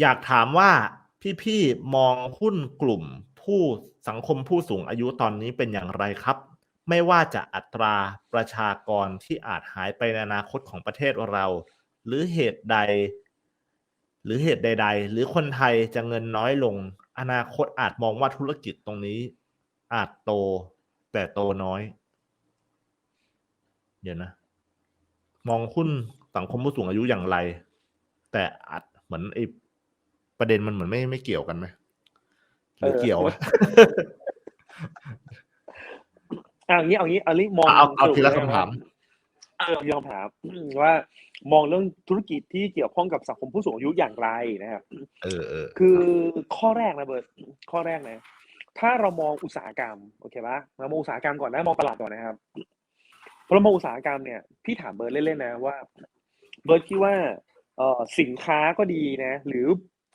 อยากถามว่าพี่ๆมองหุ้นกลุ่มผู้สังคมผู้สูงอายุตอนนี้เป็นอย่างไรครับ ไม่ว่าจะอัตราประชากรที่อาจหายไปในอนาคตของประเทศเรา หรือเหตุใด หรือเหตุใด ๆ หรือคนไทยจะเงินน้อยลง อนาคตอาจมองว่าธุรกิจตรงนี้ อาจโต แต่โตน้อย เดี๋ยวนะ มองหุ้นสังคมผู้สูงอายุอย่างไร แต่อาจเหมือนไอ้ ประเด็นมันเหมือนไม่ไม่เกี่ยวกันไหมหรือเออเกี่ยววะอะอย่างนี้เอางี้เอาลิมองเอาเอาสรุปทีละเลยคำถามเออทีละคำถามว่ามองเรื่องธุรกิจที่เกี่ยวข้องกับสังคมผู้สูงอายุอย่างไรนะครับเออเออคือข้อแรกนะเบิร์ตข้อแรกนะ ถ้าเรามองอุตสาหกรรมโอเคปะเรามองอุตสาหกรรมก่อนนะมองตลาดก่อนนะครับพอเรามองอุตสาหกรรมเนี่ยพี่ถามเบิร์ตเล่นๆนะว่า เบิร์ตคิดว่าเอ่อสินค้าก็ดีนะ หรือ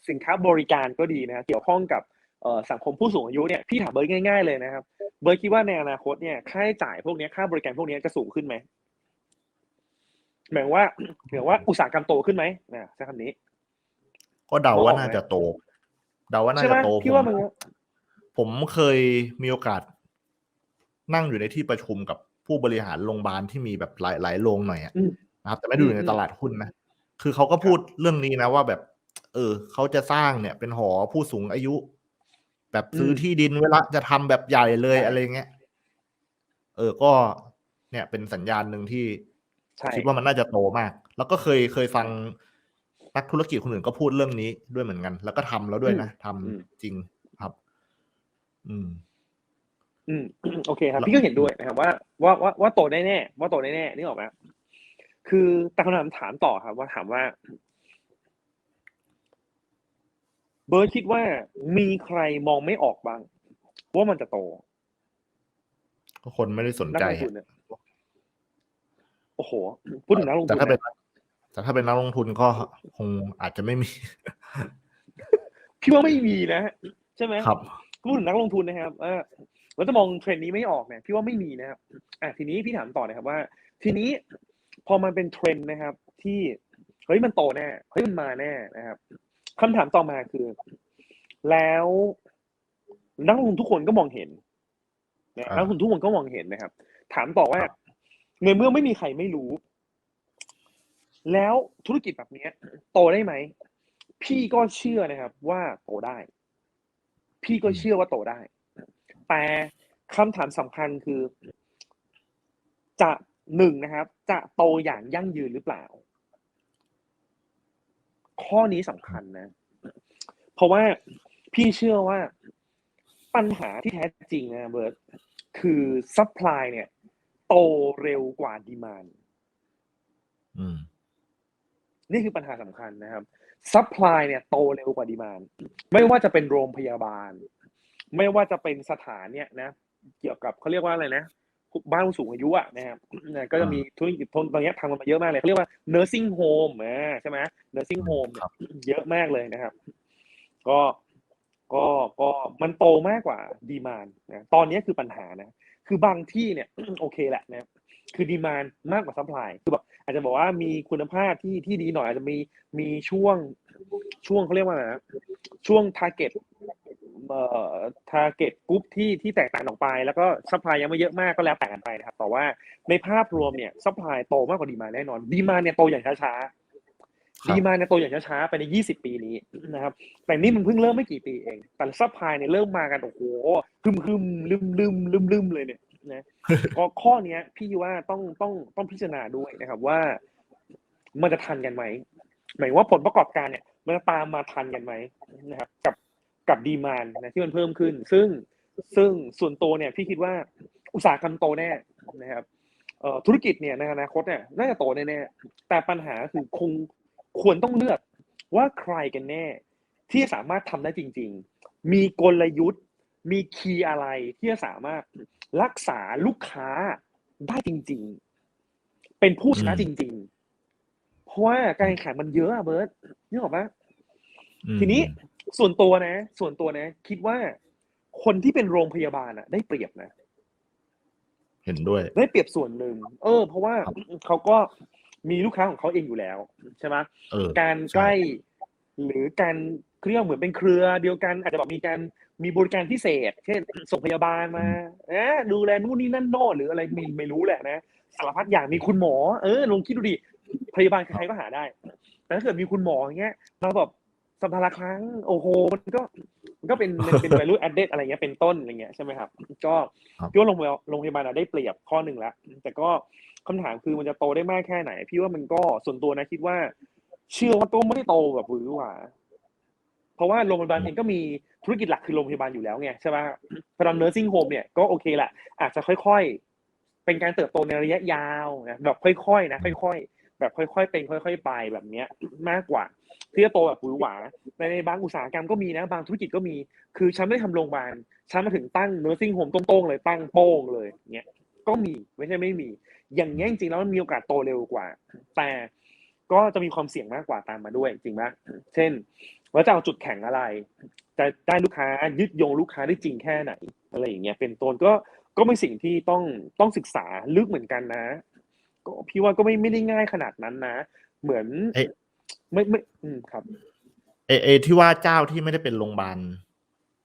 สินค้าบริการก็ดีนะเกี่ยวข้องกับเอ่อสังคมผู้สูงอายุเนี่ยพี่ถามเบิร์ตง่าย ๆเลยนะครับ เบิร์ตคิดว่าในอนาคตเนี่ยค่าใช้จ่ายพวกเนี้ยค่าบริการพวกเนี้ยจะสูงขึ้นไหมหมายว่าหมายว่าอุตสาหกรรมโตขึ้นไหมนะใช้คำนี้ ก็เดาว่าออกไหมน่าจะโต เดาว่าน่าใช่ไหมจะโตพี่ผมว่ามันผมเคยมีโอกาส นั่งอยู่ในที่ประชุมกับผู้บริหารโรงพยาบาลที่มีแบบหลายหลายโรงหน่อยอะอืมนะครับ แต่ไม่ได้อยู่ในอืมตลาดหุ้นนะคือเขาก็พูดเรื่องนี้นะว่าแบบ เออเขาจะสร้างเนี่ยเป็นหอผู้สูงอายุ แบบซื้อที่ดินเวลาจะทำแบบใหญ่เลยอะไรเงี้ยเออก็เนี่ยเป็นสัญญาณหนึ่งที่ใช่คิดว่ามันน่าจะโตมาก แล้วก็เคยเคยฟังนักธุรกิจคนอื่นก็พูดเรื่องนี้ด้วยเหมือนกัน แล้วก็ทำแล้วด้วยนะทำจริงครับ อืม อืมโอเคครับแล้วพี่ก็เห็นด้วยนะครับว่าว่าว่าว่าโตแน่ๆว่าโตแน่ๆนี่ออกไหมคือแต่คำถามถามต่อครับ ว่าถามว่า เบิร์ดคิดว่ามีใครมองไม่ออกบ้าง ว่ามันจะโตก็คนไม่ได้สนนักใจลงทุนเนี่ยโอ้โหพูดถึงนักลงทุแต่นถ้าเป็นนะแต่ถ้าเป็นนักลงทุนก็คงอาจจะไม่มีพี่ว่าไม่มีนะใช่ไหมครับพูดถึงนักลงทุนนะครับเออเราจะมองเทรนด์นี้ไม่ออกเนี่ยพี่ว่าไม่มีนะครับอะทีนี้พี่ถามต่อนะครับว่า ทีนี้พอมันเป็นเทรนด์นะครับ ที่เฮ้ยมันโตแน่เฮ้ยมันมาแน่นะครับ คำถามต่อมาคือ แล้วนักลงทุนทุกคนก็มองเห็นนะอ่านันักลงทุนทุกคนก็มองเห็นนะครับ ถามต่อว่าครับในเมื่อไม่มีใครไม่รู้ แล้วธุรกิจแบบเนี้ยโตได้ไหม พี่ก็เชื่อนะครับ ว่าโตได้ พี่ก็เชื่อว่าโตได้ แต่คำถามสำคัญคือ จะหนึ่งนะครับ จะโตอย่างยั่งยืนหรือเปล่า ข้อนี้สำคัญนะ เพราะว่าพี่เชื่อว่าปัญหาที่แท้จริงนะเบิร์ตคือซัพพลายเนี่ย โตเร็วกว่าดีมานอืมนี่คือปัญหาสำคัญนะครับซัพพลายเนี่ยโตเร็วกว่าดีมานไม่ว่าจะเป็นโรงพยาบาล ไม่ว่าจะเป็นสถานเนี่ยนะ เกี่ยวกับเขาเรียกว่าอะไรนะ บ้านผู้สูงอายุอะนะครับนะก็จะมีธุรกิจตรงนี้ทำกันมาเยอะมากเลยเขาเรียกว่า nursing home อ่าใช่ไหม nursing home เนี่ยครับเยอะมากเลยนะครับ ก็ก็ก็มันโตมากกว่าดีมานนะตอนนี้คือปัญหานะ คือบางที่เนี่ยโอเคแหละนะคือดีมานมากกว่าซัพพลายคือแบบอาจจะบอกว่ามีคุณภาพที่ที่ดีหน่อยอาจจะมีมีช่วงช่วงเขาเรียกว่าอะไรนะช่ วง target เอ่อ target group ที่ที่แตกต่างออกไป แล้วก็ซัพพลายยังไม่เยอะมากก็แล้วแต่กันไปนะครับแต่ว่าในภาพรวมเนี่ยซัพพลายโตมากกว่าดีมานแน่นอนดีมานเนี่ยโตอย่างช้าๆครับดีมานเนี่ยโตอย่างช้าๆไปใน 20 ปีนี้นะครับแต่นี่มันเพิ่งเริ่มไม่กี่ปีเองแต่ซัพพลายเนี่ยเริ่มมากันโอ้โหฮึมฮึมลืมลืมลืมลืมเลยเนี่ยนะก็ข้อเนี้ยพี่ว่าต้องต้องต้องพิจารณาด้วยนะครับว่า มันจะทันกันไหมหมายว่าผลประกอบการเนี่ยมันจะตามมาทันกันไหมนะครับกับ กับดีมานนะที่มันเพิ่มขึ้น ซึ่งซึ่งส่วนตัวเนี่ยพี่คิดว่าอุตสาหกรรมโตแน่นะครับเอ่อธุรกิจเนี่ยในอนาคตเนี่ยน่าจะโตแน่ๆแต่ปัญหาคือคงควรต้องเลือกว่าใครกันแน่ ที่สามารถทำได้จริง ๆ มีกลยุทธ์ มีคีย์อะไรที่จะสามารถรักษาลูกค้าได้จริง ๆ เป็นผู้ชนะอืมจริง ๆ เพราะว่าการแข่งขันมันเยอะอะเบิร์ตนึกออกปะอืมทีนี้ ส่วนตัวนะ ส่วนตัวนะ คิดว่าคนที่เป็นโรงพยาบาลอะได้เปรียบนะ เห็นด้วย ได้เปรียบส่วนหนึ่งเออ เพราะว่าครับเขาก็มีลูกค้าของเขาเองอยู่แล้ว ใช่ไหมเออการใช่ใกล้ หรือการเครื่องเหมือนเป็นเครือเดียวกันอาจจะแบบมีการมีบริการพิเศษ เช่นส่งพยาบาลมาเอ๊ะดูแลนู่นนี่นั่นโน่นหรืออะไรไม่ไม่รู้แหละนะสารพัดอย่างมีคุณหมอ เออลองคิดดูดิพยาบาลใครๆก็หาได้ แต่ถ้าเกิดมีคุณหมออย่างเงี้ยมาแบบ สัปดาห์ละครั้ง โอ้โห มันก็มันก็เป็นเป็นเป็น value added อะไรเงี้ยเป็นต้นอะไรเงี้ยใช่ไหมครับ ก็ครับพี่ว่าโรงพยาบาลโรงพยาบาลอะได้เปรียบข้อหนึ่งแล้วแต่ก็คำถามคือมันจะโตได้มากแค่ไหน พี่ว่ามันก็ส่วนตัวนะคิดว่า เชื่อว่าโตไม่ได้โตแบบหวือหวาเพราะว่าโรงพยาบาลเองก็มีธุรกิจหลักคือโรงพยาบาลอยู่แล้วไงใช่ไหมพลัง nursing home เนี่ยก็โอเคแหละอาจจะค่อยๆ เป็นการเติบโตในระยะยาวนะแบบค่อยๆนะค่อยๆ แบบค่อยๆเป็นค่อยๆไปแบบเนี้ยมากกว่าที่จะโตแบบหวือหวาในในบางอุตสาหกรรมก็มีนะบางธุรกิจก็มี คือฉันไม่ได้ทำโรงพยาบาลฉันมาถึงตั้ง nursing home ตรงๆเลยตั้งโป้งเลยเงี้ยก็มีไม่ใช่ไม่มี อย่างเงี้ยจริงๆแล้วมันมีโอกาสโตเร็วกว่า แต่ก็จะมีความเสี่ยงมากกว่าตามมาด้วยจริงไหมเช่นว่าจะเอาจุดแข็งอะไร จะได้ลูกค้ายึดโยงลูกค้าได้จริงแค่ไหนอะไรอย่างเงี้ยเป็นต้นก็ก็เป็นสิ่งที่ต้องต้องศึกษาลึกเหมือนกันนะ ก็พี่ว่าก็ไม่ไม่ได้ง่ายขนาดนั้นนะ เหมือนเอ๊ะไม่ไม่อืมครับเอเอที่ว่าเจ้าที่ไม่ได้เป็นโรงพยาบาล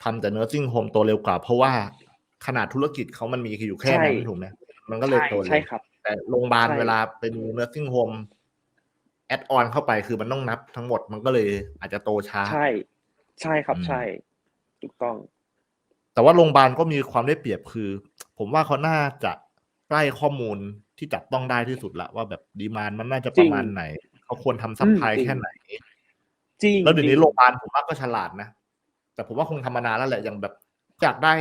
ทำแต่ nursing home โตเร็วกว่า เพราะว่าขนาดธุรกิจเขามันมีอยู่แค่นั้นใช่ถูกไหมมันก็เลยใช่โตเร็วใช่ครับแต่โรงพยาบาลใช่เวลาเป็น nursing home แอดออนเข้าไปคือมันต้องนับทั้งหมดมันก็เลยอาจจะโตช้า ใช่ ใช่ครับอืมใช่ถูกต้อง แต่ว่าโรงพยาบาลก็มีความได้เปรียบคือ ผมว่าเขาน่าจะใกล้ข้อมูล ที่จับต้องได้ที่สุดละว่าแบบดีมานมันน่าจะประมาณไหน เขาควรทำซัพพลายอืมจริงแค่ไหน จริงแล้วเดี๋ยวจนี้ริงโรงพยาบาลผมว่าก็ฉลาดนะ แต่ผมว่าคงทำมานานแล้วแหละอย่างแบบอยากได้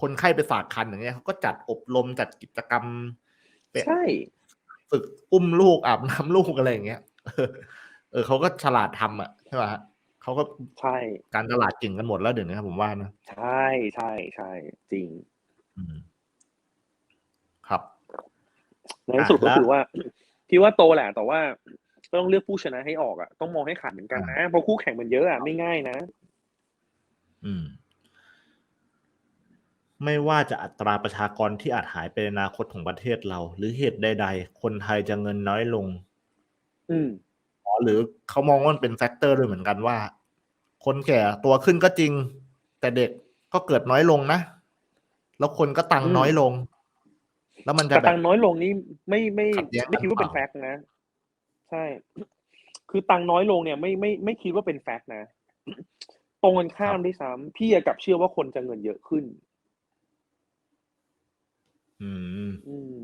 คนไข้ไปฝากคันอย่างเงี้ยเขาก็จัดอบรมจัดกิจกรรมไปใช่ฝึกอุ้มลูกอาบน้ำลูกอะไรอย่างเงี้ยเออเออเขาก็ฉลาดทำอะใช่ป่ะฮะเขาก็ใช่การตลาดเก่งกันหมดแล้วเดี๋ยวนี้ครับผมว่านะ ใช่ใช่ใช่จริง อืม ครับ ในที่สุดอะก็แล้วคือว่าพี่ว่าโตแหละแต่ว่าก็ต้องเลือกผู้ชนะให้ออกอะต้องมองให้ขาดเหมือนกันนะเพราะคู่แข่งมันเยอะอะไม่ง่ายนะ อืม ไม่ว่าจะอัตราประชากรที่อาจหายไปในอนาคตของประเทศเรา หรือเหตุใดๆ คนไทยจะเงินน้อยลง อืมอ๋อหรือเขามองว่ามันเป็นแฟกเตอร์ด้วยเหมือนกันว่า คนแก่ตัวขึ้นก็จริง แต่เด็กก็เกิดน้อยลงนะ แล้วคนก็ตังค์อืมน้อยลง แล้วมันจะแต่แบตับงค์น้อยลงนี่ไม่ไม่ขัดแย้งกันไม่คิดว่าเป็นหรือแฟเปกล่าต์นะ ใช่ คือตังค์น้อยลงเนี่ย ไม่ไม่ไม่คิดว่าเป็นแฟกต์นะ ตรงกันข้ามด้วยซ้ำพี่อะกลับเชื่อว่าคนจะเงินเยอะขึ้น อืมอืม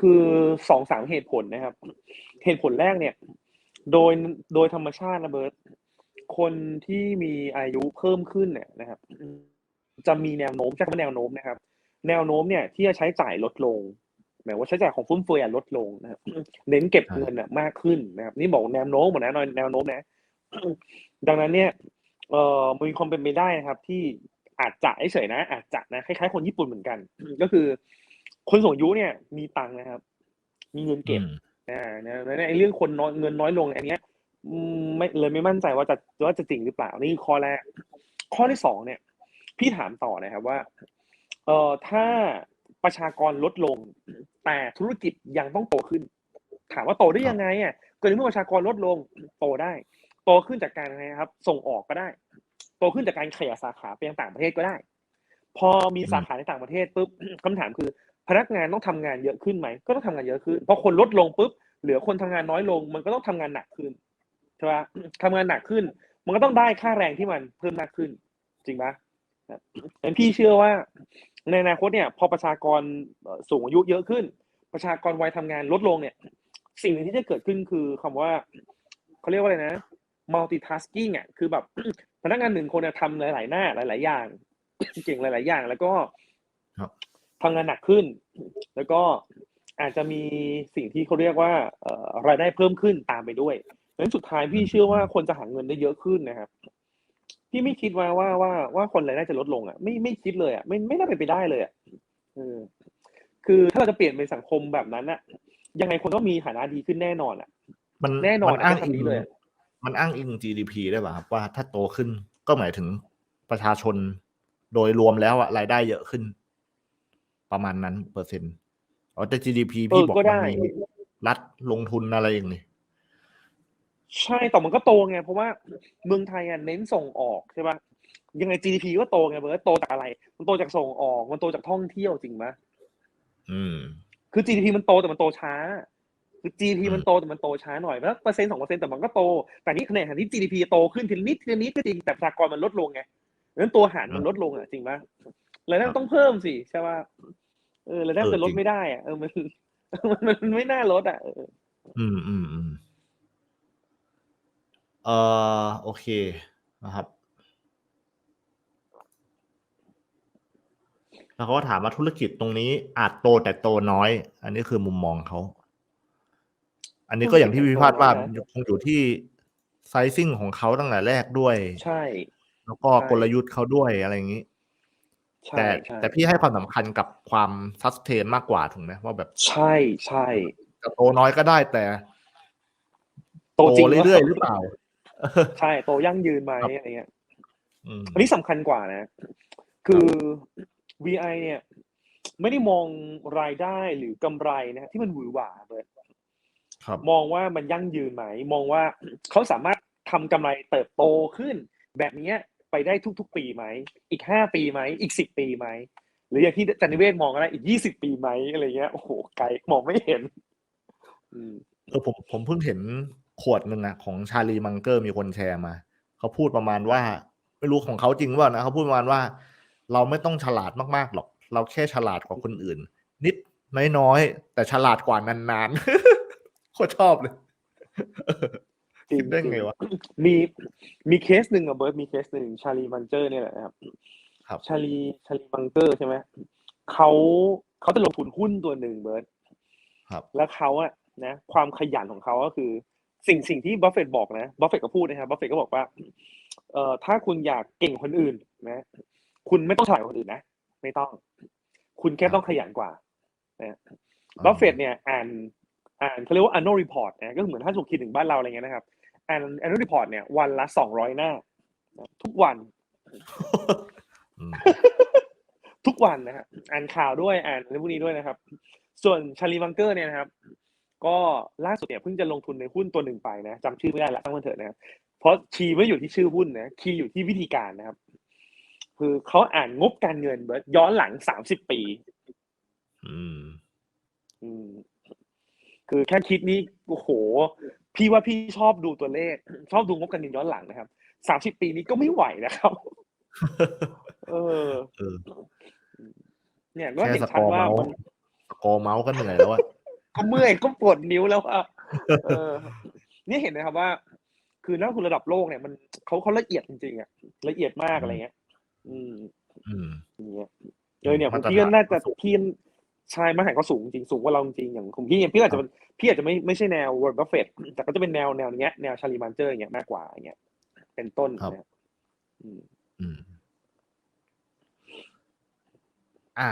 คือสองสามเหตุผลนะครับ เหตุผลแรกเนี่ย โดยโดยธรรมชาตินะเบิร์ตคนที่มีอายุเพิ่มขึ้นเนี่ยนะครับ จะมีแนวโน้มใช้คำว่าแนวโน้มนะครับ แนวโน้มเนี่ยที่จะใช้จ่ายลดลงหมายว่าใช้จ่ายของฟุ่มเฟือยอะลดลงนะครับเน้นเก็บใช่เงินอะมากขึ้นนะครับ นี่บอกแนวโน้มหมดนะแนวโน้มนะ ดังนั้นเนี่ยเอ่อมีความเป็นไปได้นะครับ ที่อาจจะเฉยๆนะ อาจจะนะคล้ายๆคนญี่ปุ่นเหมือนกัน ก็คือ คนสูงอายุเนี่ย มีตังค์นะครับ มีเงินเก็บอืมอ่านะแล้วในไอ้เรื่องคนน้อยเงินน้อยลงเนี่ยอันเนี้ยอืมไม่เลยไม่มั่นใจว่าจะว่าจะจริงหรือเปล่านี่คือข้อแรก ข้อที่สองเนี่ย พี่ถามต่อนะครับว่า เอ่อถ้าประชากรลดลง แต่ธุรกิจยังต้องโตขึ้น ถามว่าโตได้ยังไงอะก็ในเมื่อประชากรลดลงโตได้ โตขึ้นจากการอะไรครับ ส่งออกก็ได้ โตขึ้นจากการขยายสาขาไปยังต่างประเทศก็ได้ พอมีสาขาในต่างประเทศปุ๊บคำถามคือ พนักงานต้องทำงานเยอะขึ้นไหมก็ต้องทำงานเยอะขึ้นเพราะคนลดลงปุ๊บเหลือคนทำงานน้อยลง มันก็ต้องทำงานหนักขึ้นใช่ปะทำงานหนักขึ้น มันก็ต้องได้ค่าแรงที่มันเพิ่มมากขึ้น จริงปะงั้นพี่เชื่อว่า ในอนาคตเนี่ยพอประชากรเอ่อสูงอายุเยอะขึ้น ประชากรวัยทำงานลดลงเนี่ย สิ่งหนึ่งที่จะเกิดขึ้นคือคำว่าเขาเรียกว่าอะไรนะ multitasking อะคือแบบพนักงานหนึ่งคนเนี่ยทำหลาย ๆ หน้าหลาย ๆ อย่างเก่งหลาย ๆ อย่าง แล้วก็ครับทำงานหนักขึ้น แล้วก็อาจจะมีสิ่งที่เขาเรียกว่าเอ่อรายได้เพิ่มขึ้นตามไปด้วยดังนั้นสุดท้ายพี่เชื่อว่าคนจะหาเงินได้เยอะขึ้นนะครับ พี่ไม่คิดว่าว่าว่าว่าคนรายได้จะลดลงอะไม่ไม่คิดเลยอะไม่ไม่น่าเป็นไปได้เลยอะเออคือถ้าเราจะเปลี่ยนเป็นสังคมแบบนั้นอะ ยังไงคนต้องมีฐานะดีขึ้นแน่นอนอะ มันแน่นอนมัอ้างใช้อิงคำนี้เลย มันอ้างอิง GDP ได้ป่ะครับว่าถ้าโตขึ้นก็หมายถึงประชาชนโดยรวมแล้วอะรายได้เยอะขึ้น ประมาณนั้นเปอร์เซ็นต์อ๋อแต่ GDP พี่เออบอกก็มันได้มีรัฐลงทุนอะไรอย่างนี้ ใช่แต่มันก็โตไง เพราะว่าเมืองไทยอะเน้นส่งออกใช่ปะยังไง GDP ก็โตไงเบิร์ตโตจากอะไร มันโตจากส่งออก มันโตจากท่องเที่ยวจริงไหมอืม คือ GDP มันโตแต่มันโตช้า คือ GDP อืมมันโตแต่มันโตช้าหน่อยแล้วเปอร์เซ็นต์สองเปอร์เซ็นต์แต่มันก็โต แต่นี่ในขณะที่ GDP โตขึ้นทีละนิดทีละนิดก็จริงแต่ประชากรมันลดลงไงเพราะฉะนั้นตัวหารมันลดลงอะจริงปะรายได้มันต้องเพิ่มสิใช่ป่ะเออรายได้มันจะลดไม่ได้อะเออมันมันมันไม่น่าลดอะเอออืมอืมอืม เออโอเคนะครับ แล้วเขาก็ถามว่าธุรกิจตรงนี้อาจโตแต่โตน้อย อันนี้คือมุมมองเขา อันนี้ก็อย่างที่วิพาทว่าคงอยู่ที่ไซซิ่งของเขาตั้งแต่แรกด้วย ใช่ แล้วก็ใช่กลยุทธ์เขาด้วยอะไรอย่างนี้ใช่แต่ใช่แต่พี่ให้ความสำคัญกับความซัสเทนมากกว่าถูกไหมว่าแบบใช่ใช่จะโตน้อยก็ได้แต่ โตจริงเรื่อยๆหรือเปล่า ใช่โตยั่งยืนไหมครับอะไรเงี้ยอืมอันนี้สำคัญกว่านะ คือ VI เนี่ย ไม่ได้มองรายได้หรือกำไรนะที่มันหวือหวาเบิร์ดครับมองว่ามันยั่งยืนไหม มองว่าเขาสามารถทำกำไรเติบโตขึ้น แบบเนี้ยไปได้ทุก ๆ ปีไหม อีกห้าปีไหม อีกสิบปีไหม หรืออย่างที่จันนิเวศมองอะไรอีกยี่สิบปีไหมอะไรเงี้ย โอ้โห ไกลมองไม่เห็น อืมเออผมผมเพิ่งเห็น ขวดหนึ่งอะของชาลีมังเกอร์มีคนแชร์มา เขาพูดประมาณว่า ไม่รู้ของเขาจริงหรือเปล่านะเขาพูดประมาณว่า เราไม่ต้องฉลาดมากๆหรอก เราแค่ฉลาดกว่าคนอื่น นิดน้อยๆแต่ฉลาดกว่านานๆโคตรชอบเลยจริงคิดได้ไงวะมีมีเคสหนึ่งอะเบิร์ตมีเคสหนึ่งชาลีมันเจอร์เนี่ยแหละนะครับครับชาลีชาลีมังเกอร์ใช่ไหมเขาเขาจะลงทุนหุ้นตัวหนึ่งเบิร์ตครับ แล้วเขาอะนะ ความขยันของเขาก็คือ สิ่งสิ่งที่บัฟเฟตบอกนะบัฟเฟตก็พูดนะครับบัฟเฟตก็บอกว่าเอ่อถ้าคุณอยากเก่งคนอื่นนะ คุณไม่ต้องฉลาดกว่าคนอื่นนะไม่ต้อง คุณแค่ต้องขยันกว่านะบัฟเฟตเนี่ยอ่านอ่านเขาเรียกว่า annual report นะก็เหมือนถ้าสุขีถึงบ้านเราอะไรเงี้ยนะครับอ่าน annual report เนี่ยวันละสองร้อยหน้านะทุกวันอืมทุกวันนะฮะอ่านข่าวด้วยอ่านอะไรพวกนี้ด้วยนะครับ ส่วนชาลีบังเกอร์เนี่ยนะครับ ก็ล่าสุดเนี่ยเพิ่งจะลงทุนในหุ้นตัวหนึ่งไปนะจำชื่อไม่ได้ละตั้งมันเถอะนะครับเพราะคีย์ไม่อยู่ที่ชื่อหุ้นนะคีย์อยู่ที่วิธีการนะครับ คือเขาอ่านงบการเงินเบิร์ดย้อนหลังสามสิบปี อืม อืม คือแค่คิดนี้โอ้โห พี่ว่าพี่ชอบดูตัวเลข ชอบดูงบการเงินย้อนหลังนะครับสามสิบปีนี้ก็ไม่ไหวนะครับ เออเออเนี่ยก็แค่เห็นสชักดอร์ว่าเมาส์มันสกอร์เมาส์ก็เหนื่อยแล้วอะ ก็เมื่อยก็ปวดนิ้วแล้วอะเออเนี่ยเห็นไหมครับว่า คือนักลงทุนระดับโลกเนี่ยมันเขาเขาละเอียดจริงๆอะละเอียดมากอะไรเงี้ย อืม อืมอย่างเงี้ยเออเนี่ยผมมาตรฐานพี่ก็น่าจะพี่ชายมาแห่งเขาสูงจริงสูงกว่าเราจริงอย่างของพี่เนี่ยพี่อาจจะเป็นพี่อาจจะไม่ไม่ใช่แนว Warren Buffett แต่ก็จะเป็นแนวแนวเนี้ยแนวชาลีมันเจอร์อย่างเงี้ยมากกว่าอย่างเงี้ยเป็นต้นครับนะอืมอืม อะ